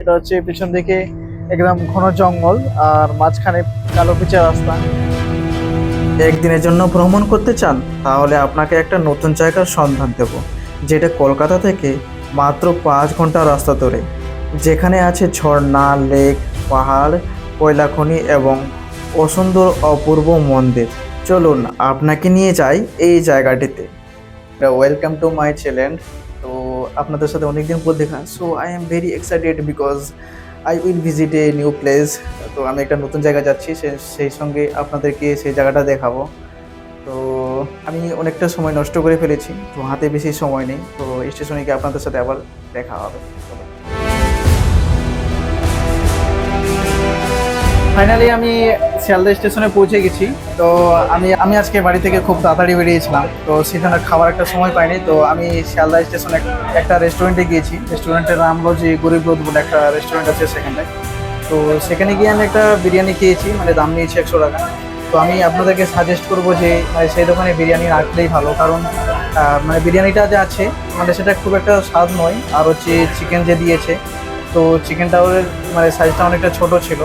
এটা হচ্ছে পিছন দিকে একদম ঘন জঙ্গল আর মাঝখানে কালো পিচা রাস্তা। একদিনের জন্য ভ্রমণ করতে চান তাহলে আপনাকে একটা নতুন জায়গার সন্ধান দেব যেটা কলকাতা থেকে মাত্র পাঁচ ঘণ্টা রাস্তা ধরে। যেখানে আছে ঝর্ণা লেক পাহাড় কয়লা খনি এবং অসুন্দর অপূর্ব মন্দির। চলুন আপনাকে নিয়ে যাই এই জায়গাটিতে। ওয়েলকাম টু মাই চ্যানেল তো আপনাদের সাথে অনেকদিন পর দেখা। So I am very excited because I will visit a new place তো আমি একটা নতুন জায়গা যাচ্ছি সেই সঙ্গে আপনাদেরকে সেই জায়গাটা দেখাবো। তো আমি অনেকটা সময় নষ্ট করে ফেলেছি, তো হাতে বেশি সময় নেই। তো স্টেশনে গিয়ে আপনাদের সাথে আবার দেখা হবে। ফাইনালি আমি শিয়ালদা স্টেশনে পৌঁছে গেছি। তো আমি আমি আজকে বাড়ি থেকে খুব তাড়াতাড়ি বেরিয়েছিলাম। তো সেখানে খাবার একটা সময় পাইনি। তো আমি শিয়ালদা স্টেশনে একটা রেস্টুরেন্টে গিয়েছি। রেস্টুরেন্টের নাম হলো যে গরিব রোদ বলে একটা রেস্টুরেন্ট আছে সেখানটায়। তো সেখানে গিয়ে আমি একটা বিরিয়ানি খেয়েছি। মানে দাম নিয়েছি একশো টাকা। তো আমি আপনাদেরকে সাজেস্ট করব যে মানে সেই দোকানে বিরিয়ানি রাখলেই ভালো। কারণ মানে বিরিয়ানিটা যে আছে মানে সেটা খুব একটা স্বাদ নয়। আর হচ্ছে চিকেন যে দিয়েছে, তো চিকেনটাও মানে সাইজটা অনেকটা ছোট ছিল।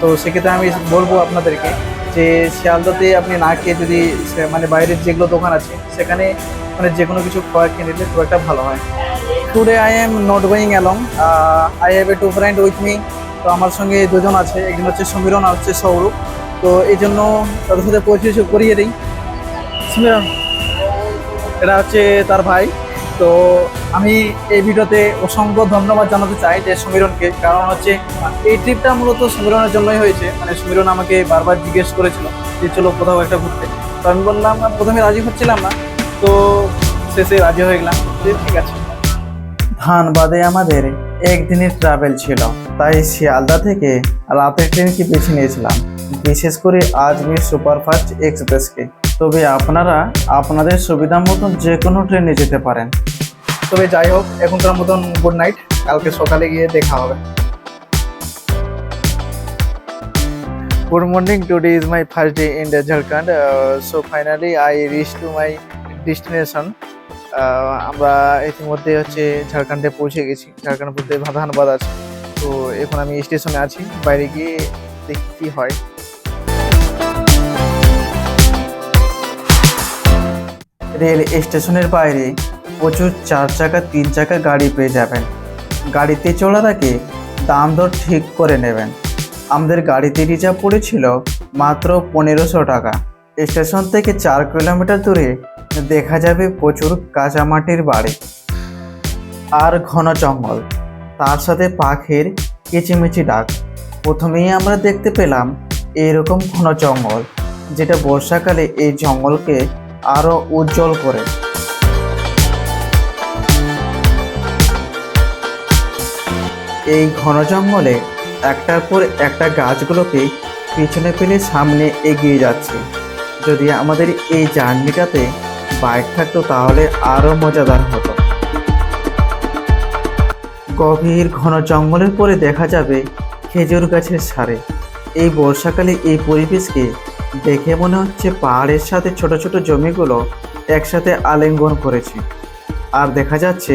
তো সেক্ষেত্রে আমি বলব আপনাদেরকে যে শিয়ালদাতে আপনি না খেয়ে যদি মানে বাইরের যেগুলো দোকান আছে, সেখানে মানে যে কোনো কিছু খাওয়া খেয়ে নিলে খুব একটা ভালো হয়। Today I am not going along I have a two friend with me তো আমার সঙ্গে দুজন আছে, একজন হচ্ছে সমীরণ আর হচ্ছে সৌরভ। তো এই জন্য তাদের সাথে পরিচয় করিয়ে দিই। সমীরণ এটা হচ্ছে তার ভাই। তো আমি এই ভিডিওতে অসংখ্য ধন্যবাদ জানাতে চাই যে সমীরণকে, কারণ হচ্ছে এই ট্রিপটা মূলত সমীরণের জন্যই হয়েছে। মানে সমীরণ আমাকে বারবার জিজ্ঞেস করেছিল যে, চলো কোথাও একটা ঘুরতে। তো আমি বললাম প্রথমে রাজি হচ্ছিলাম না। তো শেষে রাজি হয়ে গেলাম যে, ঠিক আছে। ধানবাদে আমাদের একদিনের ট্রাভেল ছিল। তাই শিয়ালদা থেকে রাতের ট্রেনকে বেছে নিয়েছিলাম? বিশেষ করে আজমির সুপারফাস্ট এক্সপ্রেসকে। তবে আপনারা আপনাদের সুবিধা মতন যে কোনো ট্রেনে যেতে পারেন। তবে যাই হোক, এখনকার মতন গুড নাইট কালকে সকালে গিয়ে দেখা হবে। Good morning today is my first day in the Jharkhand so finally I reach to my destination আমরা ইতিমধ্যে হচ্ছে ঝাড়খণ্ডে পৌঁছে গেছি। ঝাড়খণ্ড বলতে ধানবাদ আছে। তো এখন আমি স্টেশনে আছি। বাইরে গিয়ে দেখি কী হয়। রেল স্টেশনের বাইরে প্রচুর চার চাকা, তিন চাকা গাড়ি পেয়ে যাবেন। গাড়িতে চলার আগে দাম দর ঠিক করে নেবেন। আমাদের গাড়িতে রিজার্ভ পড়েছিল মাত্র পনেরোশো টাকা। স্টেশন থেকে চার কিলোমিটার দূরে দেখা যাবে প্রচুর কাঁচামাটির বাড়ি আর ঘন জঙ্গল। তার সাথে পাখির কিচিমিচি ডাক। প্রথমেই আমরা দেখতে পেলাম এরকম ঘন জঙ্গল, যেটা বর্ষাকালে এই জঙ্গলকে আরও উজ্জ্বল করে। এই ঘন জঙ্গলে একটার পর একটা গাছগুলোকে পিছনে ফেলে সামনে এগিয়ে যাচ্ছে। যদি আমাদের এই জার্নিটাতে বাইক থাকতো তাহলে আরও মজাদার হতো। গভীর ঘন জঙ্গলের পরে দেখা যাবে খেজুর গাছের সারে। এই বর্ষাকালে এই পরিবেশকে দেখে মনে হচ্ছে পাহাড়ের সাথে ছোট ছোট জমিগুলো একসাথে আলিঙ্গন করেছে। আর দেখা যাচ্ছে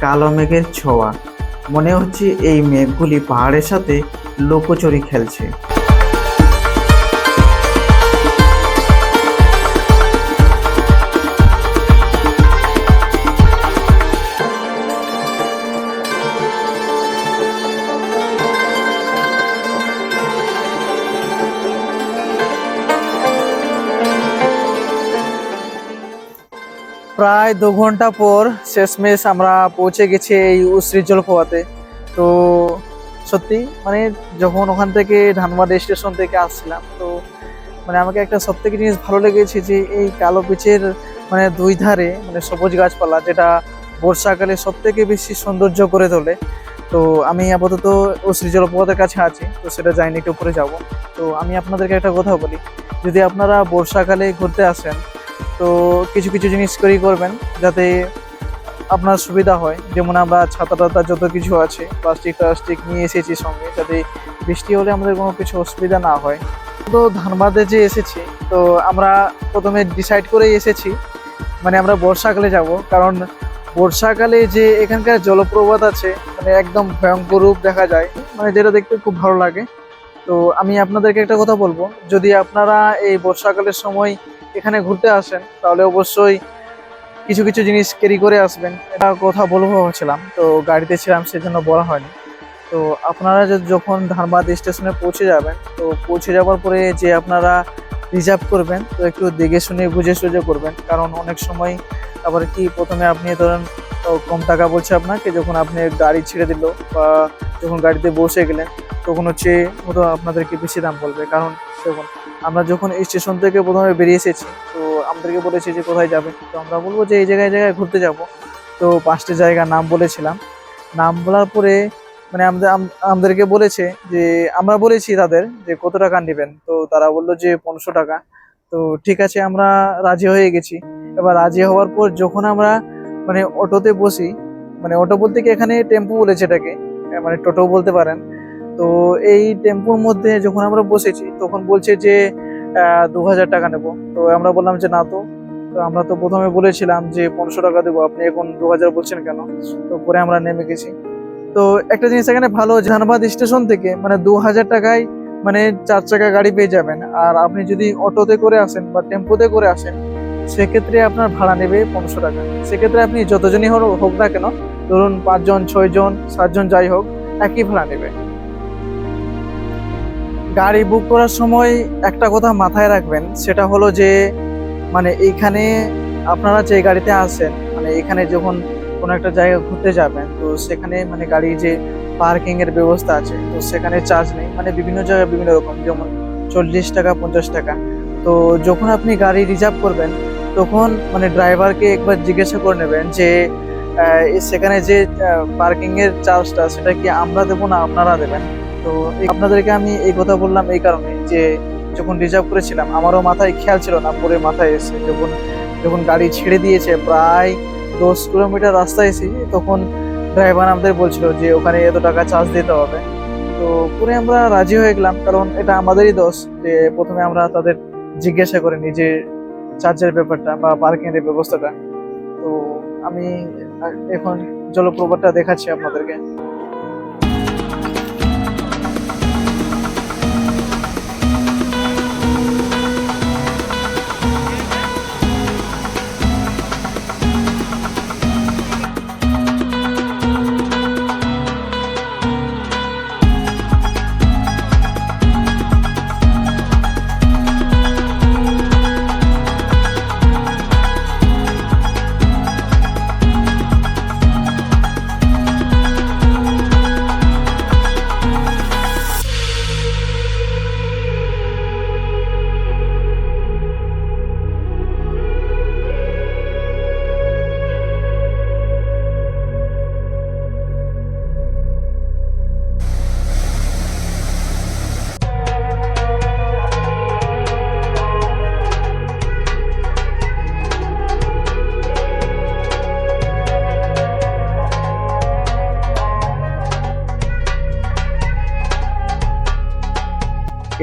কালো মেঘের ছোঁয়া। মনে হচ্ছে এই মেঘগুলি পাহাড়ের সাথে লোকচুরি খেলছে। প্রায় দু ঘণ্টা পর শেষমেশ আমরা পৌঁছে গেছি এই উশ্রী জলপ্রপাতে। তো সত্যি মানে যখন ওখান থেকে ধানবাদ স্টেশন থেকে আসছিলাম, তো মানে আমাকে একটা সব থেকে জিনিস ভালো লেগেছে যে এই কালো পিচের মানে দুই ধারে মানে সবুজ গাছপালা যেটা বর্ষাকালে সব থেকে বেশি সৌন্দর্য করে তোলে। তো আমি আপাতত উশ্রী জলপ্রপাতের কাছে আছি, তো সেটা যাইনি একটু উপরে যাব। তো আমি আপনাদেরকে একটা কথা বলি, যদি আপনারা বর্ষাকালে ঘুরতে আসেন তো কিছু কিছু জিনিস করেই করবেন যাতে আপনার সুবিধা হয়। যেমন আমরা ছাতা টাতা যত কিছু আছে প্লাস্টিক প্লাস্টিক নিয়ে এসেছি সঙ্গে, যাতে বৃষ্টি হলে আমাদের কোনো কিছু অসুবিধা না হয়। তো ধানবাদে যে এসেছি, তো আমরা প্রথমে ডিসাইড করেই এসেছি মানে আমরা বর্ষাকালে যাব। কারণ বর্ষাকালে যে এখানকার জলপ্রপাত আছে মানে একদম ভয়ঙ্কর রূপ দেখা যায় মানে যেটা দেখতে খুব ভালো লাগে। তো আমি আপনাদেরকে একটা কথা বলব, যদি আপনারা এই বর্ষাকালের সময় এখানে ঘুরতে আসেন, তাহলে অবশ্যই কিছু কিছু জিনিস ক্যারি করে আসবেন। এটা কথা বলব ভাবছিলাম, তো গাড়িতে ছিলাম সেজন্য বলা হয়নি। তো আপনারা যখন ধানবাদ স্টেশনে পৌঁছে যাবেন, তো পৌঁছে যাওয়ার পরে যে আপনারা রিজার্ভ করবেন, তো একটু দেখে শুনে বুঝে সুঝে করবেন। কারণ অনেক সময় আবার কি, প্রথমে আপনি ধরেন কম টাকা বলছে আপনাকে, যখন আপনি গাড়ি ছেড়ে দিল বা যখন গাড়িতে বসে গেলেন, তখন হচ্ছে আপনাদেরকে বেশি দাম বলবে। কারণ দেখুন আমরা যখন এই স্টেশন থেকে প্রথমে বেরিয়ে এসেছি, তো আমাদেরকে বলেছে যে কোথায় যাবে? তো আমরা বলব যে এই জায়গায় জায়গায় ঘুরতে যাব। তো পাঁচটি জায়গার নাম বলেছিলাম। নাম বলার পরে মানে আমাদের আমাদেরকে বলেছে যে, আমরা বলেছি তাদের যে কত টাকা নেবেন। তো তারা বলল যে পনেরোশো টাকা। তো ঠিক আছে, আমরা রাজি হয়ে গেছি। এবার রাজি হওয়ার পর যখন আমরা মানে অটোতে বসি মানে অটো বলতে কি এখানে টেম্পু বলেছে এটাকে মানে টোটো বলতে পারেন। তো এই টেম্পুর মধ্যে যখন আমরা বসেছি, তখন বলছে যে দু হাজার টাকা নেব। তো আমরা বললাম যে, না তো। তো আমরা তো প্রথমে বলেছিলাম যে, পনেরোশো টাকা দেবো। আপনি এখন দু হাজার বলছেন কেন? তো পরে আমরা নেমে গেছি। তো একটা জিনিস এখানে ভালো ধানবাদ স্টেশন থেকে মানে দু হাজার টাকায় মানে চার চাকা গাড়ি পেয়ে যাবেন। আর আপনি যদি অটোতে করে আসেন বা টেম্পোতে করে আসেন, সেক্ষেত্রে আপনার ভাড়া নেবে পনেরোশো টাকা। সেক্ষেত্রে আপনি যতজনই হোক হোক না কেন, ধরুন পাঁচজন, ছয়জন, সাতজন যাই হোক, একই ভাড়া নেবে। গাড়ি বুক করার সময় একটা কথা মাথায় রাখবেন, সেটা হলো যে মানে এইখানে আপনারা যে গাড়িতে আসেন মানে এখানে যখন কোনো একটা জায়গা ঘুরতে যাবেন, তো সেখানে মানে গাড়ি যে পার্কিং এর ব্যবস্থা আছে, তো সেখানে চার্জ নেই মানে বিভিন্ন জায়গায় বিভিন্ন রকম, যেমন চল্লিশ টাকা, পঞ্চাশ টাকা। তো যখন আপনি গাড়ি রিজার্ভ করবেন, তখন মানে ড্রাইভারকে একবার জিজ্ঞাসা করে নেবেন যে সেখানে যে পার্কিংয়ের চার্জটা সেটা কি আমরা দেবো না আপনারা দেবেন? তো আপনাদেরকে আমি এই কথা বললাম এই কারণে যে যখন রিজার্ভ করেছিলাম, আমারও মাথায় খেয়াল ছিল না, পরে মাথায় এসে যখন যখন গাড়ি ছেড়ে দিয়েছে প্রায় দশ কিলোমিটার রাস্তায় এসে, তখন ড্রাইভার আমাদের বলছিল যে ওখানে এত টাকা চার্জ দিতে হবে। তো পরে আমরা রাজি হয়ে গেলাম, কারণ এটা আমাদেরই দোষ যে প্রথমে আমরা তাদের জিজ্ঞাসা করিনি যে চার্জের ব্যাপারটা বা পার্কিং এর ব্যবস্থাটা। তো আমি এখন জলপ্রপাতটা দেখাচ্ছি আপনাদেরকে।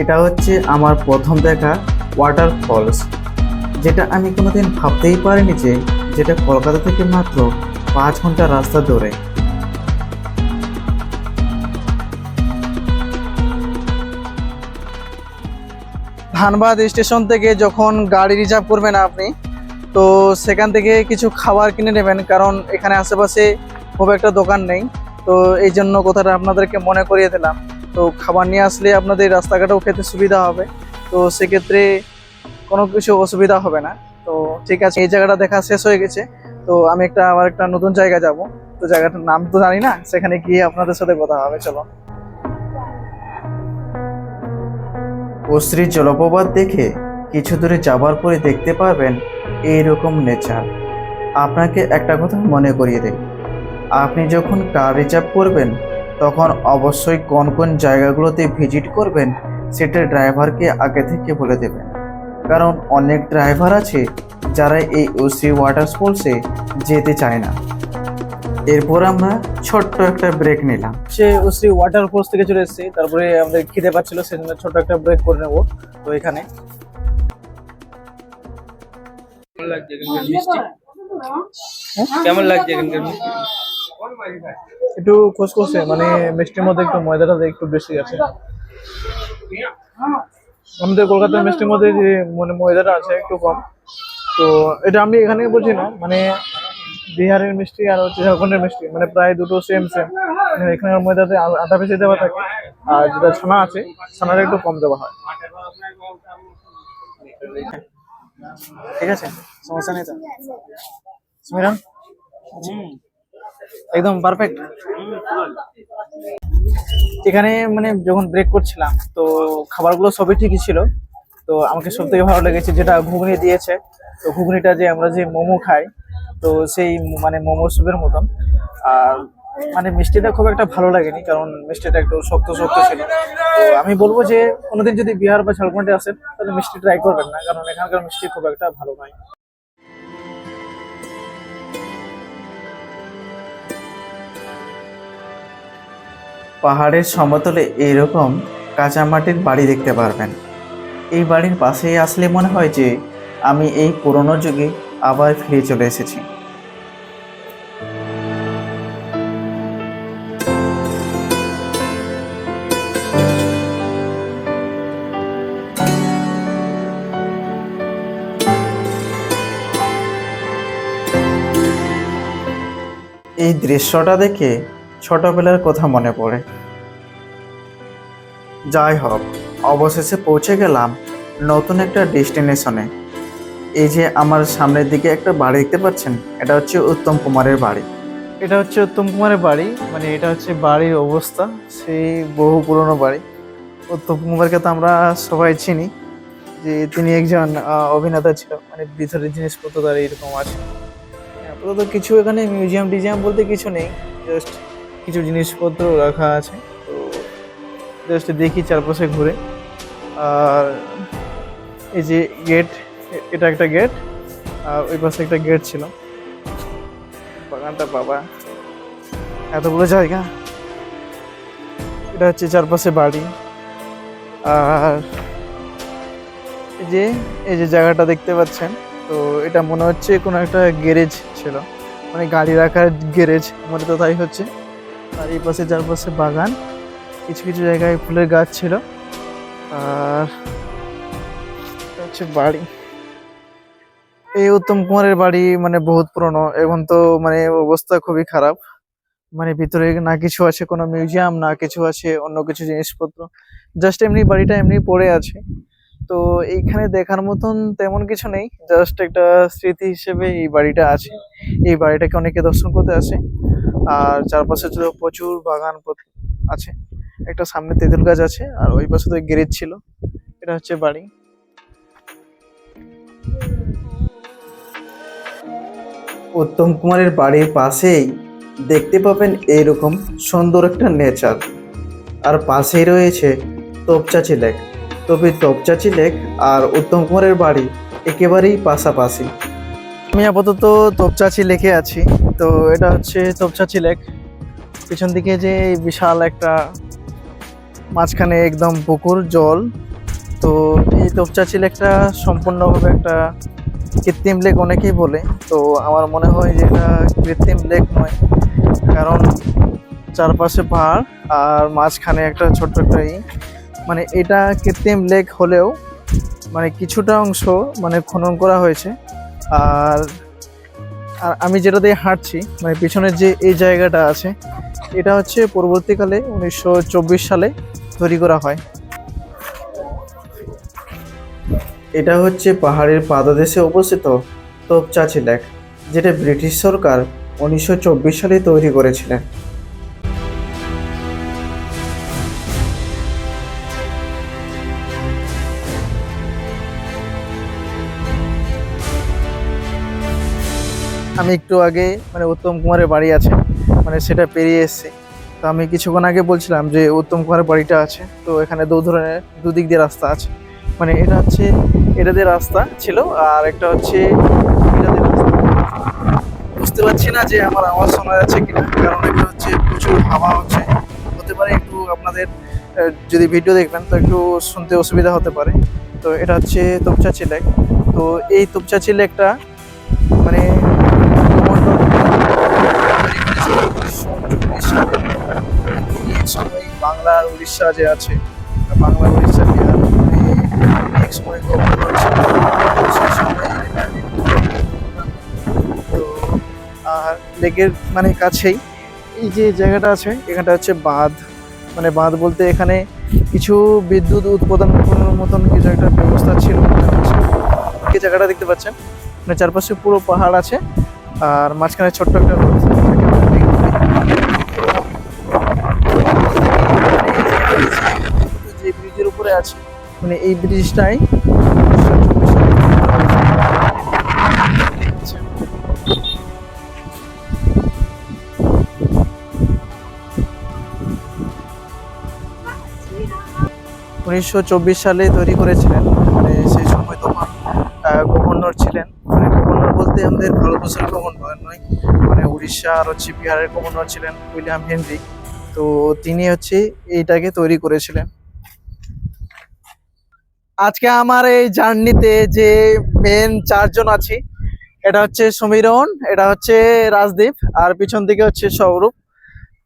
এটা হচ্ছে আমার প্রথম দেখা ওয়াটার ফলস যেটা আমি কোনোদিন ভাবতেই পারিনি যে যেটা কলকাতা থেকে মাত্র পাঁচ ঘণ্টা রাস্তা দূরে ধানবাদ স্টেশন থেকে যখন গাড়ি রিজার্ভ করবেন আপনি, তো সেখান থেকে কিছু খাবার কিনে নেবেন, কারণ এখানে আশেপাশে খুব একটা দোকান নেই। তো এই জন্য কথাটা আপনাদেরকে মনে করিয়ে দিলাম। তো খাবার নিয়ে আসলে আপনাদের রাস্তাঘাটেও খেতে সুবিধা হবে। তো সেক্ষেত্রে কোনো কিছু অসুবিধা হবে না। তো ঠিক আছে, এই জায়গাটা দেখা শেষ হয়ে গেছে। তো আমি একটা, আবার একটা নতুন জায়গা যাব। তো জায়গাটার নাম তো জানি না, সেখানে গিয়ে আপনাদের সাথে কথা হবে, চলো। অশ্রী জলপ্রপাত দেখে কিছু দূরে যাবার পরে দেখতে পাবেন এইরকম নেচার। আপনাকে একটা কথা মনে করিয়ে দেয় আপনি যখন কার রিজার্ভ করবেন তখন অবশ্যই কোন কোন জায়গাগুলোতে ভিজিট করবেন সেটা ড্রাইভারকে আগে থেকে বলে দেবেন। কারণ অনেক ড্রাইভার আছে যারা এই ওসি ওয়াটার স্পোর্টসে যেতে চায় না। এরপর আমরা ছোট্ট একটা ব্রেক নিলাম। সে ওসি ওয়াটার ফোর্স থেকে চলে এসেছি। তারপরে আমাদের খিদে পাচ্ছিল সেজন্য ছোট্ট একটা ব্রেক করে নেব। তো এখানে। কেমন লাগছে এখানকার মিষ্টি? কেমন লাগছে এখানকার মিষ্টি? একটু খসখসে মানে মিষ্টির মধ্যে একটু ময়দাটা একটু বেশি আছে। আমাদের কলকাতার মিষ্টির মধ্যে যে মানে ময়দাটা আছে একটু কম। তো এটা আমি এখানে বলছি না মানে বিহারের মিষ্টি আর হচ্ছে ঝাড়খণ্ডের মিষ্টি মানে প্রায় দুটো সেম সেম এখানের ময়দাতে আ- আটা বেশি দেওয়া থাকে আর যেটা ছানা আছে ছানাটা একটু কম দেওয়া হয়। ঠিক আছে সমস্যা নেই তো। সুমিরন একদম পারফেক্ট এখানে মানে যখন ব্রেক করছিলাম, তো খাবারগুলো সবই ঠিকই ছিল। তো আমাকে সব থেকে ভালো লেগেছে যেটা ঘুগনি দিয়েছে, তো ঘুগনিটা যে আমরা যে মোমো খাই, তো সেই মানে মোমো স্যুপের মতন। আর মানে মিষ্টিটা খুব একটা ভালো লাগেনি, কারণ মিষ্টিটা একটু শক্ত শক্ত ছিল। তো আমি বলব যে কোনোদিন যদি বিহার বা ঝাড়খণ্ডে আসেন, তাহলে মিষ্টি ট্রাই করবেন না, কারণ এখানকার মিষ্টি খুব একটা ভালো নয়। পাহাড়ের সমতলে এইরকম কাঁচামাটির বাড়ি দেখতে পারবেন। এই বাড়ির পাশেই আসলে মনে হয় যে আমি এই পুরনো যুগে আবার ফিরে চলে এসেছি। এই দৃশ্যটা দেখে ছোটবেলার কথা মনে পড়ে। যাই হোক, অবশেষে পৌঁছে গেলাম নতুন একটা ডেস্টিনেশনে। এই যে আমার সামনের দিকে একটা বাড়ি দেখতে পাচ্ছেন, এটা হচ্ছে উত্তম কুমারের বাড়ি। এটা হচ্ছে উত্তম কুমারের বাড়ি মানে এটা হচ্ছে বাড়ির অবস্থা, সেই বহু পুরনো বাড়ি। উত্তম কুমারকে তো আমরা সবাই চিনি, যে তিনি একজন অভিনেতা ছিল মানে ভিতরের জিনিসপত্র তার এরকম আছে। আপাতত কিছু এখানে মিউজিয়াম টিউজিয়াম বলতে কিছু নেই জাস্ট কিছু জিনিসপত্র রাখা আছে। তো জাস্ট দেখি চারপাশে ঘুরে। আর এই যে গেট এটা একটা গেট আর ওই পাশে একটা গেট ছিল। বাগানটা বাবা, এতগুলো জায়গা। এটা হচ্ছে চারপাশে বাড়ি। আর এই যে এই যে জায়গাটা দেখতে পাচ্ছেন, তো এটা মনে হচ্ছে কোনো একটা গ্যারেজ ছিল। মানে গাড়ি রাখার গ্যারেজ মনে তো তাই হচ্ছে। আর এই পাশে চারপাশে বাগান, কিছু কিছু জায়গায় ফুলের গাছ ছিল। আর হচ্ছে বাড়ি। এই উত্তম কুমারের বাড়ি মানে বহুত পুরনো, এখন তো মানে অবস্থা খুবই খারাপ। মানে ভিতরে না কিছু আছে কোনো মিউজিয়াম, না কিছু আছে অন্য কিছু জিনিসপত্র। জাস্ট এমনি বাড়িটা এমনি পড়ে আছে। তো এইখানে দেখার মতন তেমন কিছু নেই জাস্ট একটা স্মৃতি হিসেবে এই বাড়িটা আছে। এই বাড়িটাকে অনেকে দর্শন করতে আসে। আর চারপাশে তো প্রচুর বাগান আছে। একটা সামনে তেঁতুল গাছ আছে, আর ওই পাশে তো গ্যারেজ ছিল। এটা হচ্ছে বাড়ি। উত্তম কুমারের বাড়ির পাশেই দেখতে পাবেন এইরকম সুন্দর একটা নেচার। আর পাশেই রয়েছে তোপচাচি লেক। তবে তোপচাচি লেক আর উত্তম কুমারের বাড়ি একেবারেই পাশাপাশি। আমি আপাতত তোপচাচি লেকে আছি। তো এটা হচ্ছে তোপচাচি লেক। পিছন দিকে যে বিশাল একটা মাঝখানে একদম পুকুর, জল। তো এই তোপচাচি লেকটা সম্পূর্ণভাবে একটা কৃত্রিম লেক অনেকেই বলে। তো আমার মনে হয় যে এটা কৃত্রিম লেক নয়। কারণ চারপাশে পাহাড় আর মাঝখানে একটা ছোট্ট একটা। মানে এটা কৃত্রিম লেক হলেও মানে কিছুটা অংশ মানে খনন করা হয়েছে। আর আর আমি যেটা দিয়ে হাঁটছি মানে পিছনের যে এই জায়গাটা আছে, এটা হচ্ছে পরবর্তীকালে উনিশশো চব্বিশ সালে তৈরি করা হয়। এটা হচ্ছে পাহাড়ের পাদদেশে অবস্থিত তোপচাচি লেক যেটা ব্রিটিশ সরকার উনিশশো চব্বিশ সালে তৈরি করেছিলেন। আমি একটু আগে মানে উত্তম কুমারের বাড়ি আছে মানে সেটা পেরিয়ে এসেছি। তো আমি কিছুক্ষণ আগে বলছিলাম যে উত্তম কুমারের বাড়িটা আছে, তো এখানে দু ধরনের, দুদিক দিয়ে রাস্তা আছে। মানে এটা হচ্ছে, এটা দিয়ে রাস্তা ছিল, আর একটা হচ্ছে এটা দিয়ে রাস্তা। বুঝতে পারছি না যে আমার আওয়াজ শোনা যাচ্ছে কিনা, কারণ এটা হচ্ছে প্রচুর হাওয়া হচ্ছে। হতে পারে একটু আপনাদের যদি ভিডিও দেখবেন, তো একটু শুনতে অসুবিধা হতে পারে। তো এটা হচ্ছে তোপচাচি লেক তো এই তোপচাচি লেকটা মানে উড়িষ্যা যে আছে, বাংলা, উড়িষ্যা বিহার মানে তো, আর লেকের মানে কাছেই এই যে জায়গাটা আছে, এখানটা হচ্ছে বাঁধ। মানে বাঁধ বলতে এখানে কিছু বিদ্যুৎ উৎপাদন করার মতন কিছু একটা ব্যবস্থা ছিল। এই জায়গাটা দেখতে পাচ্ছেন। মানে চারপাশে পুরো পাহাড় আছে, আর মাঝখানে ছোট্ট একটা উপরে আছে। মানে এই ব্রিজটাই উনিশশো চব্বিশ সালে তৈরি করেছিলেন। মানে সেই সময় তখন গভর্নর ছিলেন। মানে গভর্নর বলতে আমাদের ভারতবর্ষের গভর্নর নয়। মানে উড়িষ্যা আর হচ্ছে বিহারের গভর্নর ছিলেন উইলিয়াম হেনরি। তো তিনি হচ্ছে এইটাকে তৈরি করেছিলেন। আজকে আমার এই জার্নিতে যে মেন চারজন আছি, এটা হচ্ছে সমীরন এটা হচ্ছে রাজদীপ, আর পিছন দিকে হচ্ছে সৌরভ।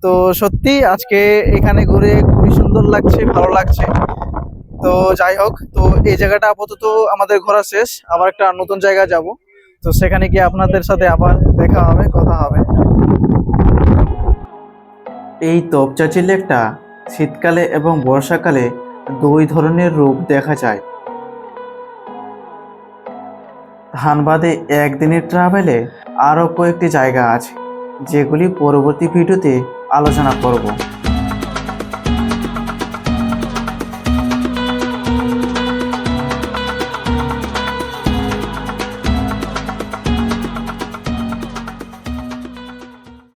তো সত্যি আজকে এখানে ঘুরে খুবই সুন্দর লাগছে, ভালো লাগছে। তো যাই হোক, তো এই জায়গাটা আপাতত আমাদের ঘোরা শেষ, আবার একটা নতুন জায়গায় যাব। তো সেখানে গিয়ে আপনাদের সাথে আবার দেখা হবে, কথা হবে। এই তপচাচি লেকটা শীতকালে এবং বর্ষাকালে দুই ধরনের রূপ দেখা যায়। ধানবাদে একদিনের ট্রাভেলে আরও কয়েকটি জায়গা আছে, যেগুলি পরবর্তী ভিডিওতে আলোচনা করব।